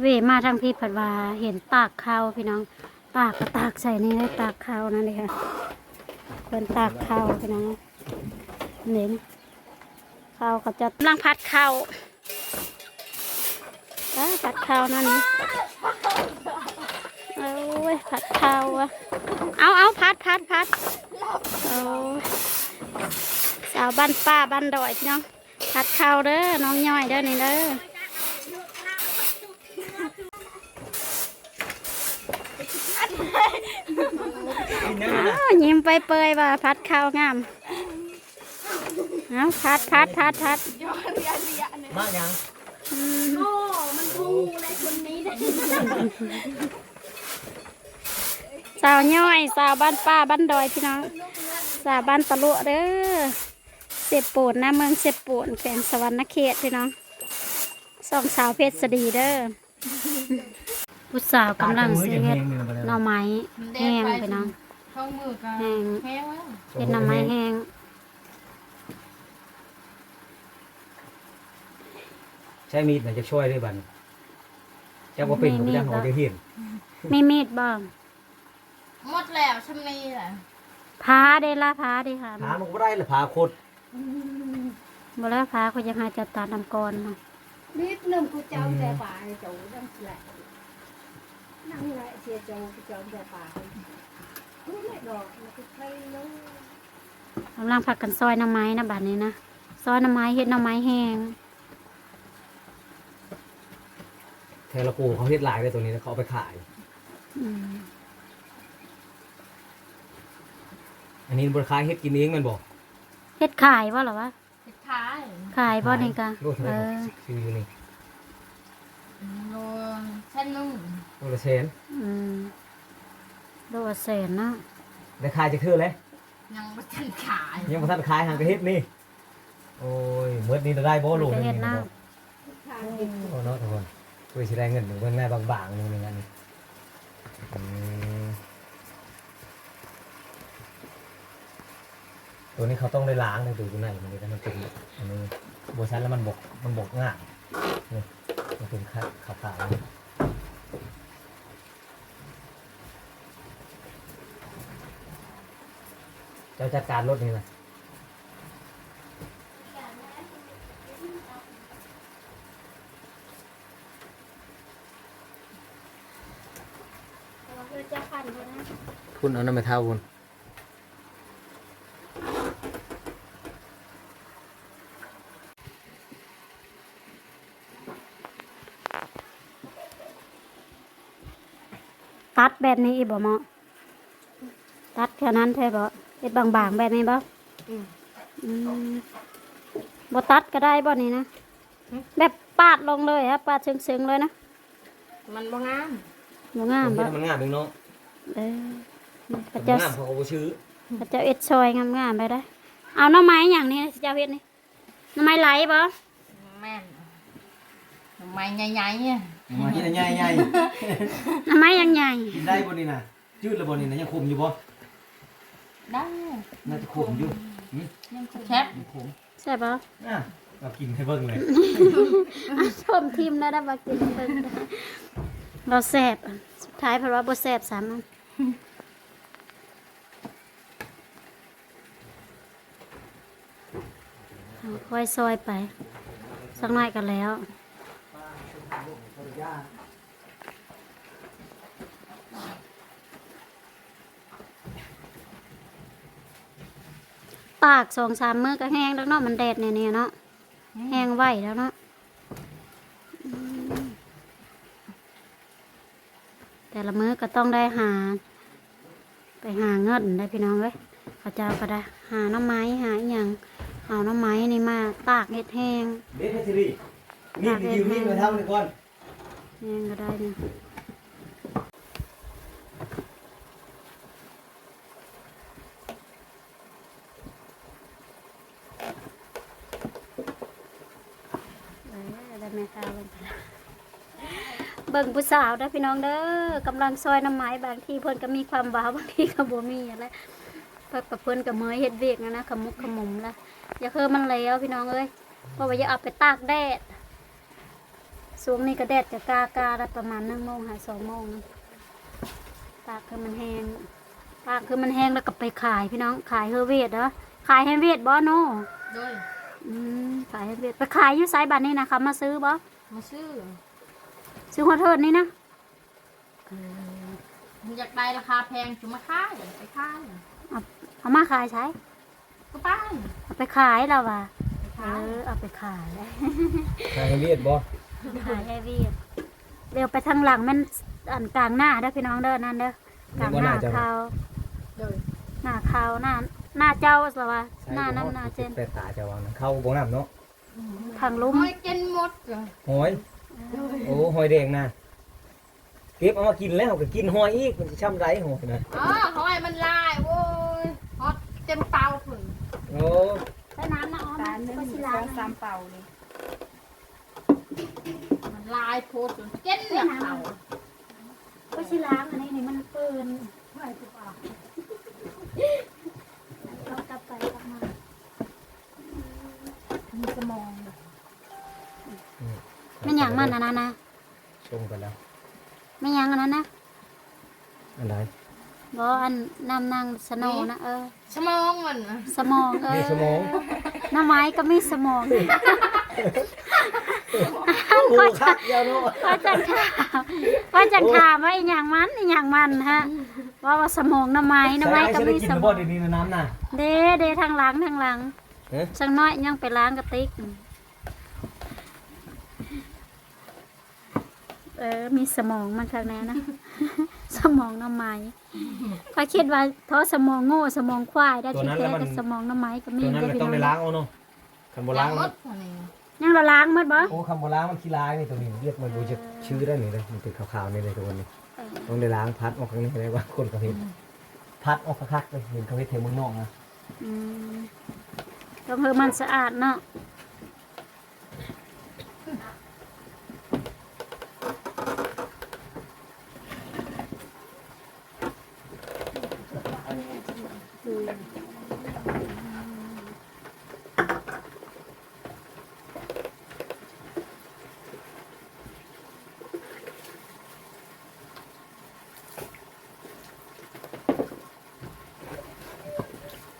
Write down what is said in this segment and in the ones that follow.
เวมาทางพี่ผัดว่าเห็นตากข้าวพี่น้อง ตากก็ตากใส่นี่เลยตากข้าวนั่นเลยค่ะคนตากข้าวพี่น้องเน้นข้าวก็จะกำลังพัดข้าวพัดข้าวนั่นนี่เอาเว้ยพัดข้าวอะเอาเอาพัดพัดพัดเอาสาวบ้านป้าบ้านดอยพี่น้องพัดข้าวเด้อน้องย่อยเด้อนี่เด้อ อ้าวยิ้มไปเปยๆว่าพัดข้าวงามเอาพัดพัดพัดพัดมายังอืมโอ้ มันพูอะไรคนนี้ได้สาวย่อยสาวบ้านป้าบ้านดอยพี่น้องสาวบ้านตะลุเด้อเสพปูนนะเมืองเสพปูนแขวงสวรรณเขตพี่น้องสองสาวเพชรสดีเด้อ ผู้สาวกำลังซื้อเฮ็ดหน่อไม้แห้งพี่น้องเข้ามือกันแห้งแห้งแล้วเฮ็ดหน่อไม้แห้งใช้มีดน่ะจะช่วยได้บัดเจ้าบ่เป็นผมจะหอได้เห็นมีมีดบ้างหมดแล้วชำนีแหละพาได้ละพาได้ค่ะหามันก็บ่ได้ละพาโคตรบ่แล้วพาเขายังให้จะตัดน้ำก่อนเนาะนิดนึงกูเจ้าแต่ป่าเจ้าดังแหละ นั่งแหละเชียเจ้ากูเจ้าแต่ป่ากูไม่ดอกมันก็ใช่เลยกำลังผักกันซอยหน้ำไม้นะบัดนี้นะซอยหน้ำไม้เฮ็ดหน้ำไม้แห้งเทละปูเขาเฮ็ดหลายเลยตัวนี้แล้วเขาเอาไปขาย อืมอันนี้บริขายเฮ็ดกินเองแมันบอกเฮ็ดขายบ่เหรอวะสุดท้ายขายบ่นี่กะโลเท่าไหเอร่อ ซื้ออยู่นี่โลเส้นนุ่ม โลละแสนอืมโลละแสนเนาะได้ขายจะคือเลยยังไม่ทันขายยังบ่ทันขายหางก็เฮ็ดนี่ โอ้ยเมื่อนี้เราได้บ่โลจะนึงเฮ็ดนี่น้เนาะทางนี้โอ้เนาะทุกคนคุยสิได้เงินหนึ่งเพิ่นแม่บางๆนึงนึงอันนี้อืมตัวนี้เขาต้องได้ล้างเลยดูอยู่ในมันนี่มันเป็นอันนี้บัวชันแล้วมันบกมันบกง่ายนี่มันเป็นขาวขาวๆ เจ้าจัดการรถนี่นะำจะปั่นนะคุณเอาน้ำไปเท่าคุณตัดแบบนี้อีบ่เหมาะตัดแค่นั้นแท้บ่ เฮ็ดบางๆแบบนี้บ่อืมบ่ตัดก็ได้บ่นี่นะ แบบปาดลงเลยครับปาดซึ้งๆเลยนะ มันบ่งามบ่งามมันบ่มันงามเองเนาะเออพมัระนเจ้างามเขาเอาไปซื้อพระเจ้าเอ็ดซอยงามๆไปได้ เอาหน้ำไม้อย่างนี้เจ้าเฮ็ดนี่หน้ำไม้ไหลบ่แม่นทำไมใหญ่ๆเนี่ยมาที่ใหญ่ใหญ่หน้ำไม้ยังใหญ่กินได้บนนี่นะจืดแล้วบนนี่นะยังคมอยู่บ่ ได้น่าจะคมอยู่อืมยังแคบยังคมใช่บ่อะเรากินให้เบิ่งเลยอะชมทีมได้ได้บ่กินเบิ่งได้เราแซ่บสุดท้ายเพราะว่าบ่แซ่บสามอันเอาค่อยซอยไป สักหน่อยกันแล้ว ตากสองสามมื้อก็แห้งแล้วเนาะมันแดดเนี่ยๆเนาะแห้งไวแล้วเนาะอืมแต่ละมื้อก็ต้องได้หา ไปหาเงินได้พี่น้องเว้ยเขาเจ้าก็ได้หาหน้ำไม้หาอหย่างเอาหน้ำไม้นี่มาตากเห็ดแห้งเด็ดให้สิริมีดยืมมีดมาเท่านี่ก่อนแห้งก็ได้เนี่ยเออได้ แม่ข้าวลงไปแล้วเบิ่งผู้สาวเด้อพี่น้องเด้อกำลังซอยน้ำไม้บางทีเพิ่นก็มีความว้าวบางทีก็บ่มีอะไรเพิ่นกับเพิ่นกับเมยเฮ็ดเวียกนะนะขมุกขมุมละอย่าเคือมันแล้วพี่น้องเอ้ยเพราะว่าอย่าเอาไปตากแดดช่วงนี้ก็แดดจะกากาล้วประมาณหนึ่งโมงหาสองโมงตากคือมันแห้งตากคือมันแห้งแล้วก็ไปขายพี่น้องขายเฮอเวดเหรอขายเฮอร์เวดบ่โนโดย อืมขายเฮอร์เวดไปขายอยู่ไซบันนี่นะคะมาซื้อบ่มาซื้อซื้อหัวเทิดนี่นะมึงอยากได้ราคาแพงจุมาค่ายไปค่ายเอาเอามาขายใช้ก็ไป้าเอาไปขายแล้วว่ะไปเอค่ายอเอาไปขายทางเรียดบ่ขายให้เวียดเดี๋ยวไปทางหลังมันอันกลางหน้าเด้อพี่น้องเด้อนั่นเด้อกลางหน้าเขาโดยหน้าเขาหน้า หน้าเจ้าสวะหน้าน้ำหน้าเจนแปดตาจะวางนะเข้าบ่น้ำเนาะทางลุ่มหอยกินหมดเลยหอยโอ้หอยแดงนะเก็บเอามากินแล้วก็กินหอยอีกมันจะช้ำไรหอยนะอ๋อหอยมันลายโว้ยฮอตเต็มเตาผึ่งโอ้ใช้น้ำนะอ๋อตานะหนึ่งก็สชิอลางสามเป่าเลยมันลายโพดจนเจ็ดเนี่ยเตาก็ชิลางอันนี้นี่มันเปืนไม่ถูกอะเรากลับไปกลับมา มีสมอง ไม่หยังมัน อันนั้นนะชมกันแล้วไม่หยังอันนั้นนะอันไหนบออันนำนางสโนว์นะเออสมองมันสมองเอนี่อสมองหน้าไม้ก็มีสมองโอ้โหคักยาวเนาะว่าจังถามว่าจังถามว่าอีหยังมันอีหยังมันฮะว่าว่าสมองหน้าไม้หน้าไม้ก็ใช้ได้มีกินสหรือมบ่องเดี๋ยวนี้น้ำน่ะเด้เด้ทางหลังทางหลังเอ๊ะจังน้อยยังไปล้างกระติก เออ มีสมองมันข้างในนะ สมองหน้าไม้ก็คิดว่าเพราะสมองโง่สมองควายได้ที่แท้กับสมองหน้าไม้ก็มีตัวนั้นเด้ก็พี่ต้องได้น้ล้าองงเอาเนาะคันบ่ล้าล้างงหมมันดอันนี้ยังเราล้างหมดบ่โอ้คำบ่ล้างมันขี้ลายนี่ตัวนี้เรียกมันดูจะชื่อได้นี่เลยมันเป็นขาวๆนี่เลยตัวนี้เออต้องได้ล้างพัดออกข้างนี้เลยว่าคนเขาเห็นพัดออกคักๆเลยเห็นเขาเห็นเทมึงนอกนะอืมต้องให้มันสะอาดเนาะ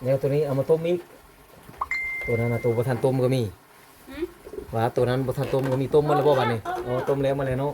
แล้วตัวนี้เอามาต้มอีก ตัวนั้นนะตัวประทานต้มก็มีว่าตัวนั้นประทานต้มก็มีต้มมาแล้วบ่บัดนี้อ๋อต้มแล้วมาแล้วเนาะ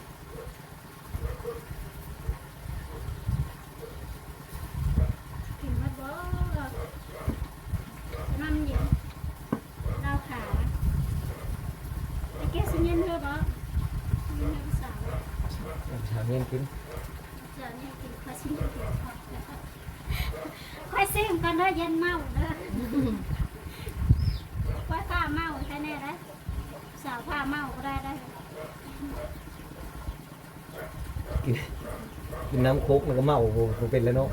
ซิมกันเด้อเย็นเมาเด้อค่อยผ้าเมาแค่แน่ได้สาวผ้าเมาก็ได้ได้กินกินน้ำโคกมันก็เมาโอ้โหมันเป็นแล้วเนาะ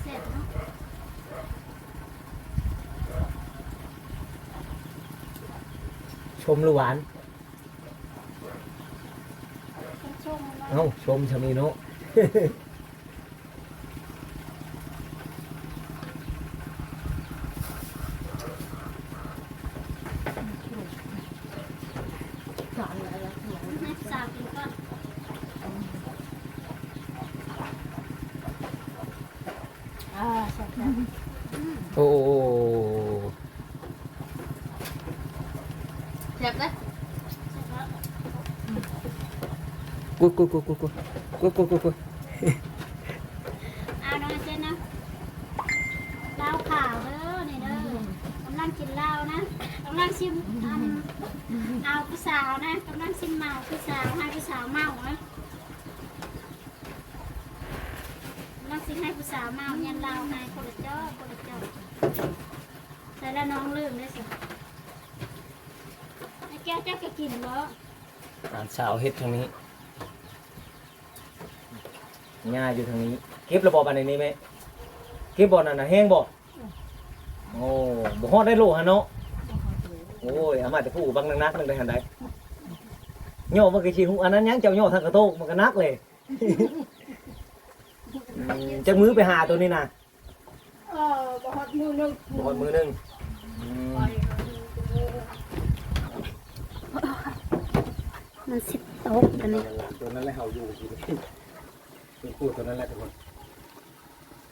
เสร็จเนาะชมหรือหวานต้องชมเนาะเอ้าชมชามีเนาะ สอนอะไรแล้วเนี่ยให้สาวกินก่ เจ้าใส่แล้วน้องลืมได้สิไอ้แก้วเจ้าก็กินบ่อ่านสาวเฮ็ดทางนี้ง่ายอยู่ทางนี้ เก็บระบบอันนี้ไหมเก็บบอลนั่นน่ะแห้งบ่โอ้บ่ฮอดได้โลฮะเนาะโอ้ยอามาจะพูดบางนักๆนึงได้หันใดย่อมันก็สิฮู้อันนั้นยังเจ้าย่อทางกระโตกมันก็นักเลยอืมจักมือไปหาตัวนี้น่ะเออ บ่ฮอดมือนึงบ่ฮอดมือหนึงอืมมันสิตกอันนี้ตัวนั้นแหละเฮาอยู่ที่นี่เป็นพูดตัวนั้นแหละทุกคน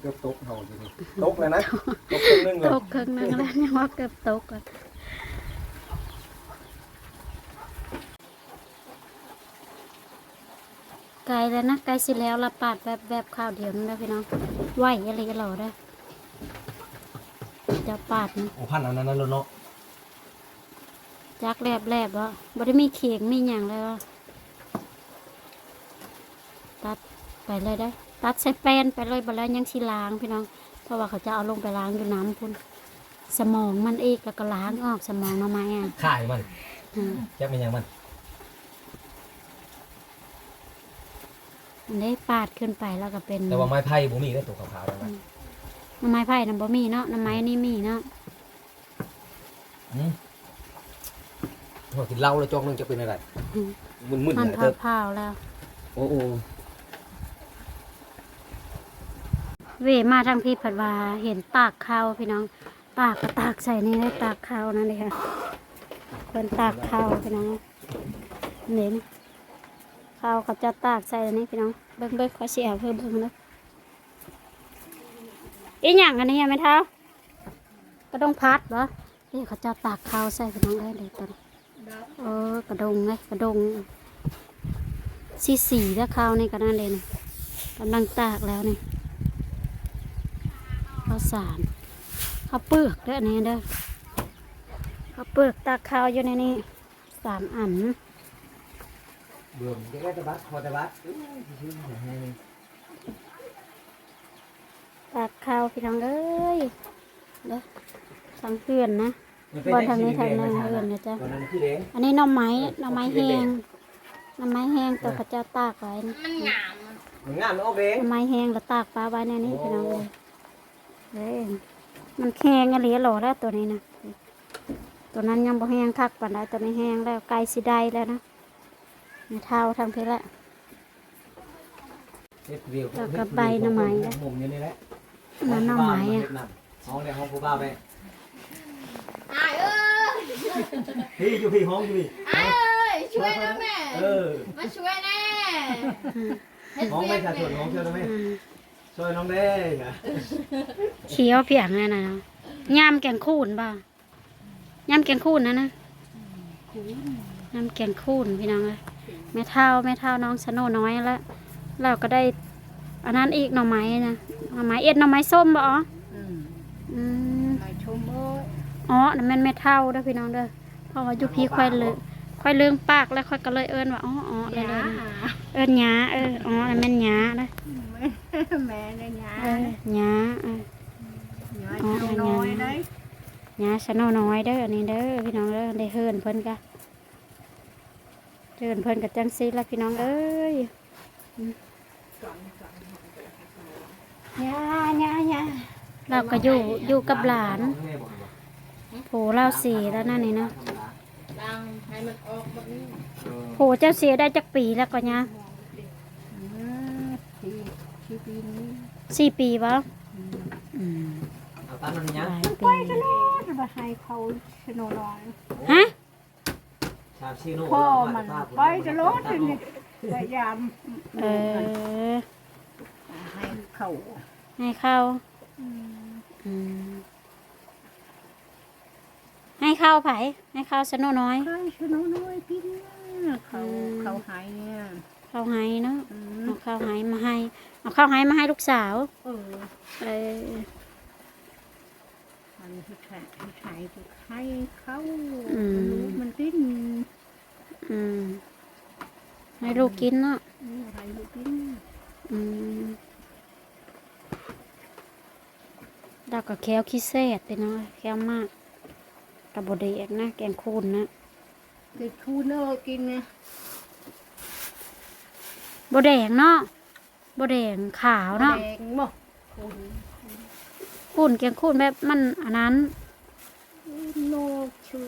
เกือบตกเฮาอยู่นี่ตกแล้วนะตกครึ่งหนึงเลยตกครึ่งหนึงแล้วยังว่าเกือบตกอะไกลแล้วนะไกลสิแล้วละปาดแบบแบบข้าวเดียวนึงนะพี่น้องไหวอะไรกันหรอได้อ จะปาดนะโอ้พันอันนั้นแล้วเนาะจักแลบแลบวะบ่ได้มีเขียงมีอย่างเลยวะตัดไปเลยได้อตัดใส่แป้นไปเลยบ่แล้วยังสิล้างพี่น้อง เพราะว่าเขาจะเอาลงไปล้างอยู่น้ำพุ่นสมองมันเอกแล้วก็ล้างออกสมองหน่อไม้อะขายมันอืมแจะเป็นหยังมันอันนี้ปาดขึ้นไปแล้วก็เป็นแต่ว่าไม้ไผ่บ่มีได้ตัวขาวๆแล้วนะหน่ อไม้ไผ่น่ะบ่มีเนาะหน่อไม้นี่มีเนาะอืมพอกินเหล้าแล้วจอกนึงจะเป็นอะไรอืมมึนๆมันนะเผาเติบเผาๆแล้ว โอ้โหเวมาทางพี่ผัดว่าเห็นตากข้าวพี่น้อง ตากก็ตากใส่นี่ได้ตากข้าวนั่นเลยค่ะคนตากข้าวพี่น้องเน้นข้าวเขาจะตากใส่อันนี้พี่น้องเบิ้งเบิ้งขอเสียเพิ่มเบิ้งนะ อีหยังอันนี้ยังไม่เท่ากระดงพัดเหรอนี่เขาจะตากข้าวใส่พี่น้องได้เลยตอนเออกระดงไงกระดงสีสีๆแล้วข้าวนี่ก็นั่นเลยนะกำลังตากแล้วนี่ข้าวสารข้าวเปลือกด้วยนนี้เด้อข้าวเปลือกตากข้าวอยู่ในนี้สามอันเบื่อจะได้ตะบัดพอตะบัด ตากข้าวพี่น้องเอ้ยเด้อทางเพื่อนนะบอลทางนี้ทางนั้นเพื่อนนะจ๊ะตอนนั้นคือแดงอันนี้หน่อไม้หน่อไม้แห้งหน่อไม้แห้งตัวพระเจ้าตากไว้นะมันหยามมันงามมันออกแดงหน่อไม้แห้งแล้วตากปลาไว้ในนี้พี่น้องเลยเอ้ยมันแห้งอะไรหล่อแล้วตัวนี้นะตัวนั้นยังบ่แห้งคักปานใดตัวนี้แห้งแล้วไกลสิได้แล้วนะไม่เท่าทางเพชรละเฮ็ดเดียวแล้วก็ใบหน่อไม้นะมุ มอยู่นี่แหละนั่นหน่อไม้อะ ห้องในห้องผู้บ้าไปอายเอ้ยพี่อยู่พี่ห้องอยู่พี่อายเอ้ยช่วยนะแม่ เออมาช่วยแน่เฮ็ดห้องเวีไม่ยกขาดส่วนแน่ห้องเชื่อไหมอืมช่วยน้องเด้นะเขียวเพียงนั่นนะเนาะยำแกงคูนบ่ยำแกงคูนนะนะยำแกงคูนพี่น้องเลยแม่เท่าแม่เท่าน้องสโนน้อยแล้วเราก็ได้อันนั้นอีกหน่อไม้นะ หน่อไม้เอ็ดหน่อไม้ส้มบ่อ๋ออืมอืมมาชมเอ้ยอ๋อนั่นแม่นแม่เท่าเด้อพี่น้องเด้อเพราะว่าอยู่พี่ค่อยเลยค่อยเลืองปากแล้วค่อยก็เลยเอิ้นว่าอ๋ออ๋อเลยเลยนะเอิ้นหยาเอออ๋อนั่นแม่นหยาเด้อแม่ได้หยาเออหยาเออหยาชูน้อยได้หยาชะโนน้อยเด้ออันนี้เด้อพี่น้องเด้อได้เฮิรนเพิ่นกะเฮิรนเพิ่นกับจังซีละพี่น้องเอ้ยอืมห ยาหยาหยาเราก็อยู่อยู่กับหลานโผเราเสียแล้วนั่นนี่เนาะดังให้มันออกแบบนี้โผเจ้าเสียได้จักปีแล้วก็เนี่ยอืมที่ที่ปีนี้สี่ปีปะอืมเอาตั้งมันหยังลายปีมาให้เขาชโนน้อยฮะชาชิโน่พ่อมันไปจะรถนี่พยายาม เออ ให้เขาให้เข้าอืมให้เข้าไผให้เข้าสโนน้อย ให้ชโนน้อยกินเขาเขาหายเนี่ยเข้าให้เนาะอืมเอาข้าวไห้มาให้เอาข้าวไห้มาให้ลูกสาว เออเออมันผู้ชายผู้ชายก็ให้เขารู้มันกินอืมให้ลูกกินเนาะอะไรลูกกินอืม ดาวกับแควขี้เศษไปเนาะแควมากกับบดเดกนะแกงคูนนะคือคูเนอร์กินไงบดแดงเนาะบดแดงขาวเนาะแดงบ่คูนคูนแกงคูนแบบมันอันนั้นโนชู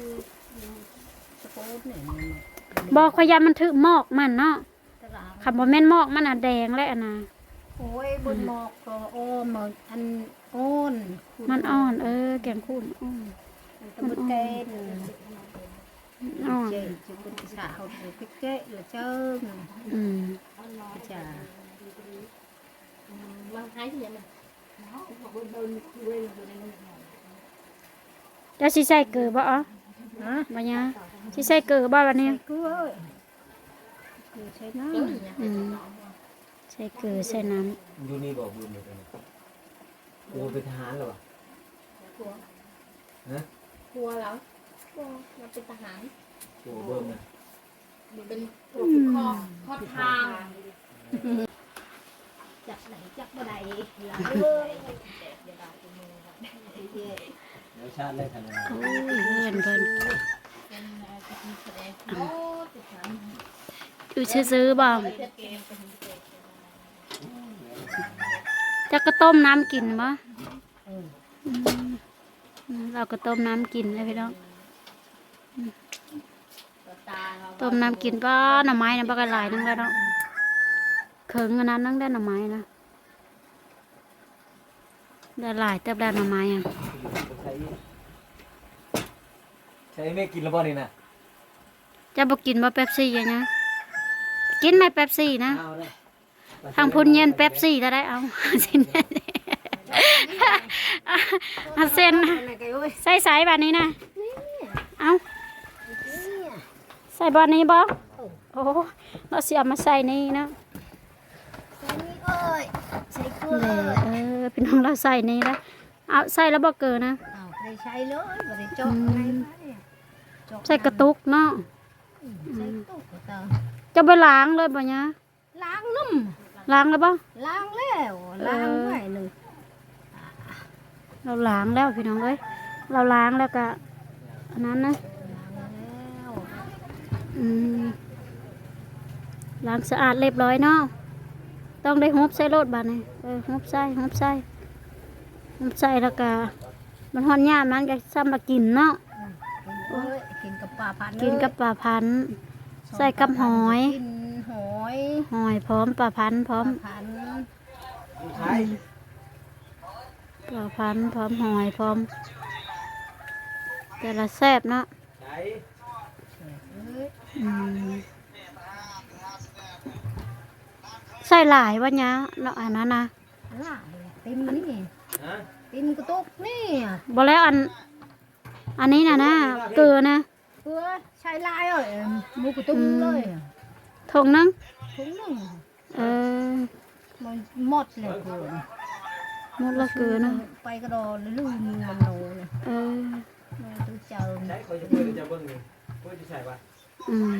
สโปนเนี่ยมันบอกขอยามันถือหมอกมันเนาะตลาดคำว่าแม่นหมอกมันอะแดงและอันนะ โอ้ยบนหมอกก็อ้อมมาอันอ้อนคูมันอ่อน เออ แกงคูนอ่อนมันตะบนเกนอ่อนเจ๊จุบนสาวหรือพิกเจ๊หรือเจิ้งอืมจ้าเจ้าสิใส่เกลือบ่อ๋อฮะบ่ยะสิใส่เกลือบ่วันนี้กูเอ้ยกูใช้น้ำอืมใส่เกลือใส่น้อยู่นี่บอกบุญอยู่ตรงนี้โอ้เป็นทหารเหรอวะฮะกลัวแล้วกลัวเราเป็นทหารโอ้เบิ่มนะเป็นตัวข้อข้อทางจับไหนจับบ่ไหนหลังเลยแล้วชาติแรกทำยังไงำโอ้ยเพิ่นเพิ่นโอ้ติดขันอยู่ซื้อๆบ่ จะก็ต้มน้ำกินบ่อืมเราก็ต้มน้ำกินเลยพี่น้องตาต้มน้ำกินป้าหน่อไม้นะบักหลายนึงแล้วเนาะเขิงอันนั้นนั่งได้หน่อไม้นะได้หลายเติบได้หน่อไม้อะใช้ใช้ไม่กินแล้วบ่นี่นะจะบอกกินบ่เป๊ปซี่ยังไงกินไหมเป๊ปซี่นะเอาเลย ทางพุ่นเย็นเป๊ปซี่ก็ได้เอาสินเอาเส้นนะใส่สายบานนี้นะ เอาใส่บานนี้บ่โอ้เราเสียมาใส่นี่นะเอ้ยใช้เกลือแหละเออพี่น้องเราใส่นี่แล้วเอาใส่แล้วบ่เกินนะอ้าวได้ใช้เลยบ่ได้จกอะไรจกใส่กระตุกเนาะใส่ตุกก็ต้องจะไปล้างเลยบ่เนี่ยล้างน้ ล้างแล้วบ่ำล้างแล้วล้างไว้หนึ่งเราล้างแล้วพี่น้องเอ้ยเราล้างแล้วก็อันนั้นนะล้างแล้วอืมล้างสะอาดเรียบร้อยเนาะต้องได้ฮุบใส่รถบาดนี่เออฮุบใส่ฮุบใส่ฮุบใส่แล้วก็มันหอนยามมันก็ซ้ำมากินเนาะเอ้ยกินกับปลาพันกินกับปลาพันธุ์ใส่กับหอยกินห อยหอยพร้อมปลาพันธุ์พร้อมพันใช้ปลาพันธุ์พร้อมหอยพร้อม แต่ละแซ่บเนาะใช้อืมใส่หลายวะเนี้ยเนาะอันนั้นนะหลายติมนี่ฮะติมกระตุกนี่บอแล้วอัน อันนี้นะนะเกลือนะเพื่อใช้ลายเอ้ยหมูกระตุ้มเลย ถงนึงถุงหนึ่งเออมันหมดเลยเกินหมดละเกลือนะไปกระโดดลืมมันโนเลยเออมันตัวเจิมใช้คอยจะเพื่อจะเบิ่งนี่เพื่อจะใส่ปะอืม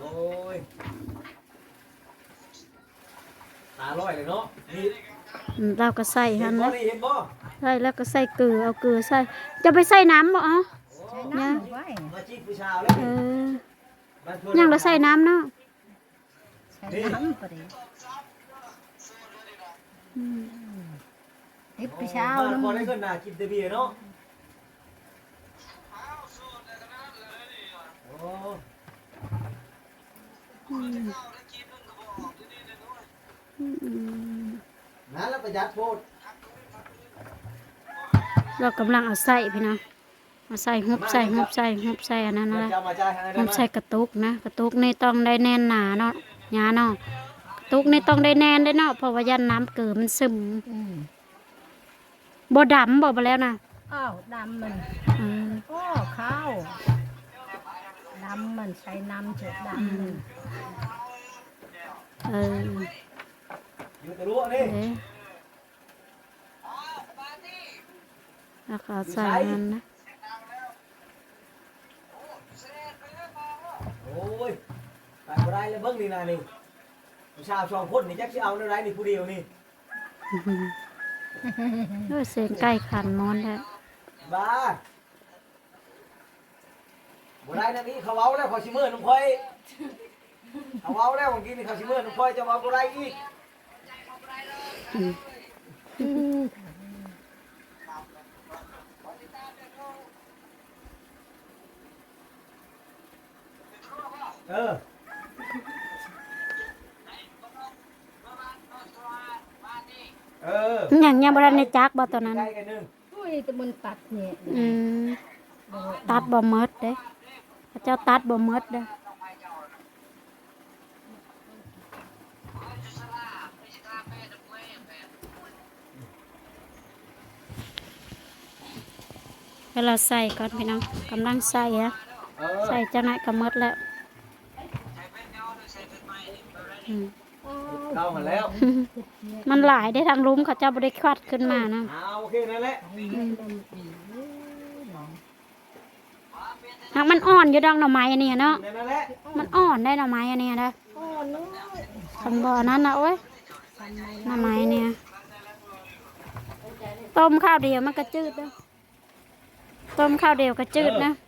โอ้ยตาลอยเลยเนาะนี่เราก็ใส่เห็หันนบ่นะนี่เห็นบ่ใส่แล้วก็ใส่เกลือเอาเกลือใส่จะไปใส่น้ำบ่อ๋อใช้น้ำไว้มาจีบผู้ชาวแล้วเออบ้านชวน ยังเราใส่น้ำเนาะใช้น้ำก็ได้อืมติดไปเช้าบ้านน้พอได้เงินน่ะกินแต่เบียร์เนาะโอ้อืมอืมนั่นแล้วประหยัดโพดเรากำลังเอาใส่พี่นะ เอาใส่หุบใส่หุบใส่หุบใส่อันนั้นมันนะจะเอามาจ่ายให้ได้หุบไหมใส่กระตุกนะ กระตุกนี่ต้องได้แน่นหนาเนาะหยาเนาะกระตุกนี่ต้องได้แน่นได้เนาะเพราะว่ายันน้ำเกลือมันซึมำอืมบ่ดำบ่ไปแล้วนะอ้าวดำมันเออก็ข้าวดำมันใช้น้ำเจ็ดดำมันเอออยู่ตะลุนี่เอ๊ะแล้วก็ใส่มันนะ โอ้ยไปบ่ได้แล้วเบิ่งนี่นะนี่ผู้ชาวสองคนนี่จักสิเอาแนวใดนี่ผู้เดียวนี่อื้อหือด้วยเสียงใกล้ขันมอนแล้วบ้าบ่ได้นะนี่เขาเว้าแล้วเขาสิมื้อน้ำค่อยเขาเว้าแล้วบางทีนี่เขาสิมื้อน้ำค่อยจะเว้าบ่ได้อีก อืม เออเอออย่างยังบรันในจักบ่ตัวนั้น ใกล้กันหนึงอุ้ยแต่มันตัดเนี่ยอืม ตัดบ่หมดเด้พระเจ้าตัดบ่หมดเด้อให้เราใส่ก่อนพี่น้องกำลังใส่อะเออใส่จะไหนอยก็หมดแล้วอืม เข้ามาแล้ว มันหลายได้ทางลุมเขาเจ้าบริควัดขึ้นมานะเอาโอเคนั่นแหละหากมันอ่อนอยู่ดองหน่อไม้อันนี้เนาะ นั่นแหละมันอ่อนได้หน่อไม้อันนี้นะอ๋อน้อยทางบ่อนั้นนะโอ้ยหน่อไม้เนี่ย ต้มข้าวเดียวมันก็จืดนะต้มข้าวเดียวก็จืดนะเ